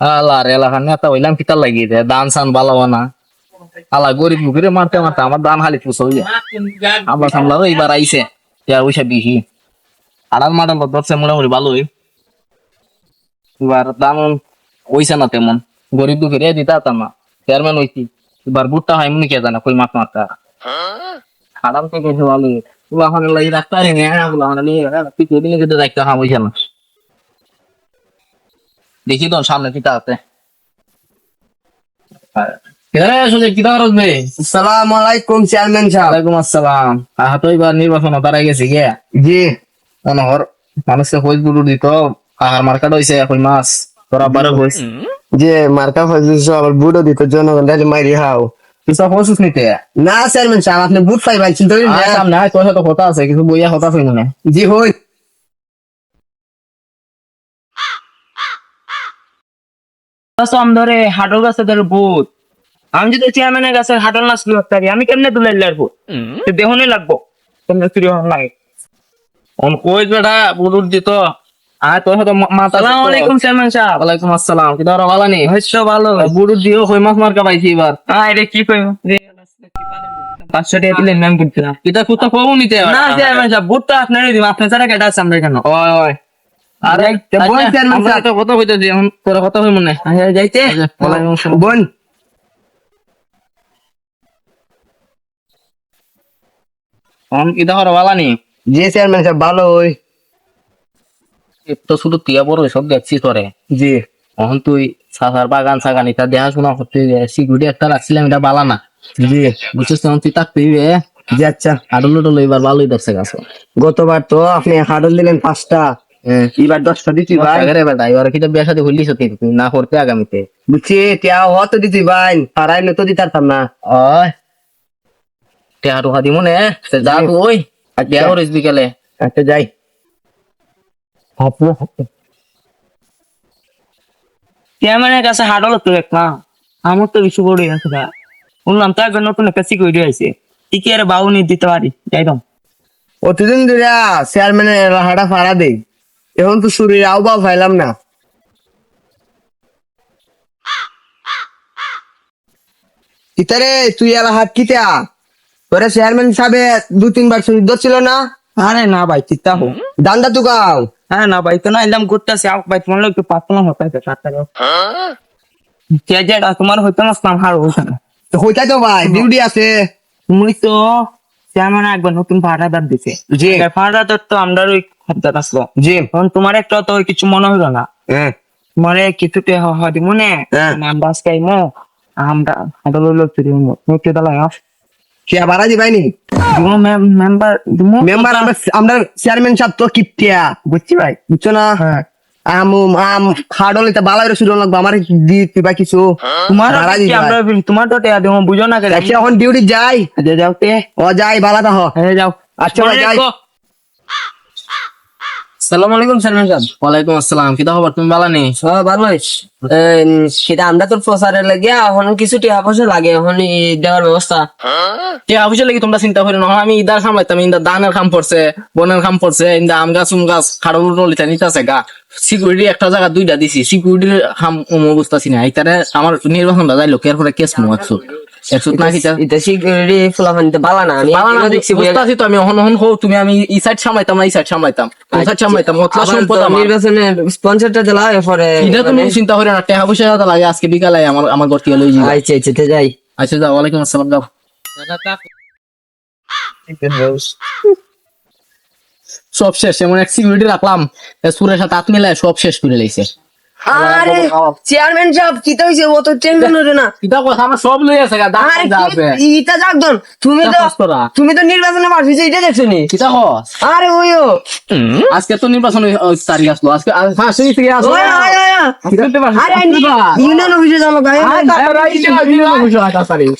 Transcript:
আল্লাহ রে এলাকার নেতা হইলাম কিতার লাগিয়ে দেয়? দান সান বালাবো না। আল্লাহ গরিব মুখরে মারতে মারতে আমার দান হালি পুষো আমরা সামলাবো এইবার আইসে ইয়ার ওইসব বেশি আড়াল মাডাল ধরছে মোটামুটি ভালোই। এবার দাম ওইসে না তেমন। গরিব দুঃখের এ দিতে না। চেয়ারম্যান হইছি। এবার বুটটা হয় মনে কে জানা, কই মাছ মারতা খারাপ তো কিছু ভালো তুলা ওখানে লাগি ডাক্তার তুলা ওখানে পিছিয়ে দিলে কিন্তু দেখতে হাম হইছে না? দেখি তো সামনে কিতা আছে। কেদারে আসলে কিতা করছ বে? আসসালামু আলাইকুম চেয়ারম্যান সাহেব। ওয়ালাইকুম আসসালাম। আহা এবার নির্বাচন দাঁড়াই গেছে গে। জি। অনহর মানুষকে হইল গুরু দিত আহার মার্কেট হইছে এখন মাছ তোরা বারো হইস যে মার্কা ফজল আবার বুড়ো দিত জনগণ তাহলে মাইরি হাও। নিতে? না চেয়ারম্যান সাহেব আপনি বুট পাই পাইছেন তো আয় সামনে আয় তোর সাথে কথা আছে কিছু বইয়া কথা মনে জি হই। কসম ধরে হাডল গাছে ধরে ভূত। আমি যদি চেয়ারম্যানের কাছে হাডল না শুরু করতে আমি কেমনে তুলে লাগবো দেহনে লাগবো? কেমনে চুরি হন লাগে অন কই বেটা বুদুর দিত আয় তোর সাথে সালাম আলাইকুম চেয়ারম্যান সাহেব। ওয়ালাইকুম আসসালাম। কি তোরা ভালো নি হইছো ভালো বুদুর দিও কই মাছ মার্কা পাইছি এবার আয় রে কি কইব পাঁচশো টাকা দিলে নাম করতে না কিতা কুতা কও নিতে না চেয়ারম্যান সাহেব ভূতটা আপনারই দিব আপনার ছাড়া কেটে আছে আমরা কেন ওই ওই বোন চেয়ারম্যান সাহেব ভালো তো শুধু বড় সব দেখছি তোরে। জি। এখন তুই সাসার বাগান সাগান এটা দেখাশোনা করতে সিকিউরিটি একটা রাখছিলাম এটা বালা না। জি। বুঝছিস তখন তুই জি আচ্ছা। টলো এবার ভালোই দেখছে গাছ। গতবার তো আপনি হাডল দিলেন পাঁচটা। এবার দশটা দিচ্ছি ভাই। আগে বেটা এবার বিয়া সাথে তুই না করতে আগামীতে। বুঝছি টিয়া হত দিচ্ছি ভাই পাড়াই নতো দিতে পারতাম না। ওই টেহা টুহা দিব নে সে যা তুই ওই আর বিয়া করিস বিকেলে। আচ্ছা যাই। চেয়ারম্যানের কাছে হাডল তো এক না আমার তো কিছু বড়ই আছে না বললাম তো একবার নতুন একটা সিকিউরিটি হয়েছে কি কি আর বাউনি দিতে পারি? যাই তো অতদিন ধরে চেয়ারম্যানের হাড়া ফাড়া দেই। এখন তো শরীরে আও বাও ফাইলাম না। ইতারে তুই এলা হাত কিতা? তোরে চেয়ারম্যান সাহেবে দু তিনবার শরীর ছিল না? আরে না ভাই চিন্তা হো দান্দা তু গাও। হ্যাঁ না ভাই তো না এলাম ঘুরতেছি। আপ ভাই তোমার লোক পাতলা হতে তোমার হইতো না স্নাম হার হইতো না তো ভাই ডিউটি আছে। তুমি তো চেয়ারম্যান একবার নতুন ভাড়া দাম দিছে। জি। ভাড়া দার তো আমরা ওই জি। তখন তোমার একটা তো কিছু মনে হইল না? হ্যাঁ তোমার কিছুতে হদি মনে। আমরা আজকে মো আমরা হাডল লোক চুরি মো মুখে দালা কে বাড়া দিবাই নি দিমো মেম্বার দিমো? মেম্বার আমরা আমরা চেয়ারম্যান সাহেব তো কিপটিয়া। বুঝছি ভাই। বুঝছ না? আম আম খাডল এটা বালা করে শুরু লাগবে আমার দি দিবা কিছু। তোমার আমরা তোমার তো টেয়া দিমো বুঝো না এখন ডিউটি যাই। যে যাও তে। ও যাই বালা তো হ। যাও। আচ্ছা যাই। সালাম আলাইকুম সালমান সাহেব। ওয়ালাইকুম আসসালাম। কিতা খবর? তুমি ভালো নি? ভালো সেটা আমরা তোর প্রচারে লাগিয়া এখন কিছু টাকা পয়সা লাগে এখন দেওয়ার ব্যবস্থা। কে অফিসে লাগি তোমরা চিন্তা করি না আমি ইদার ইন্দা দানের খাম পড়ছে বনের খাম পড়ছে ইন্দা আম গাছ উম গাছ খাড়ো নলিতা নিতাছে গা। সিকিউরিটি একটা জায়গা দুইটা দিছি সিকিউরিটির অবস্থা চিনা এইটারে আমার নির্বাচনটা যাইলো কেয়ার করে কেস মো একশো একশো না কিতা এটা সিকিউরিটি ফুলাফানিতে বালা না আমি বালা না দেখছি বুঝতাছি তো আমি অহন অহন হো তুমি আমি ই সাইড সামলাইতাম না এই সাইড সামলাইতাম। ওই সাইড সামলাইতাম অতলা সম্পদ আমার। নির্বাচনে স্পন্সরটা দিলা এরপরে এটা তুমি চিন্তা করি না টাকা পয়সা যাতে লাগে আজকে বিকালে আমার আমার ঘর থেকে লই যাবে আচ্ছা আচ্ছা তে যাই। আচ্ছা যাও ওয়ালাইকুম আসসালাম যাও। সব শেষ এমন এক সিকিউরিটি রাখলাম সুরের সাথে হাত মিলায় সব শেষ করে লাইছে। আরে চেয়ারম্যান সাহেব কি হইছে? ও তো টেনশন হইছে না। কিতা কথা আমার সব লই আছে গা আরে যা আছে। কি ইটা জাগদন তুমি তো তুমি নির্বাচনে হইছে এটা দেখছ নি? কিতা কস? আরে ওইও আজকে তো নির্বাচন তারিখ আসলো আজকে হ্যাঁ সেই থেকে আসলো। আরে ইউনিয়ন অফিসে যাব গায়ে তারিখ।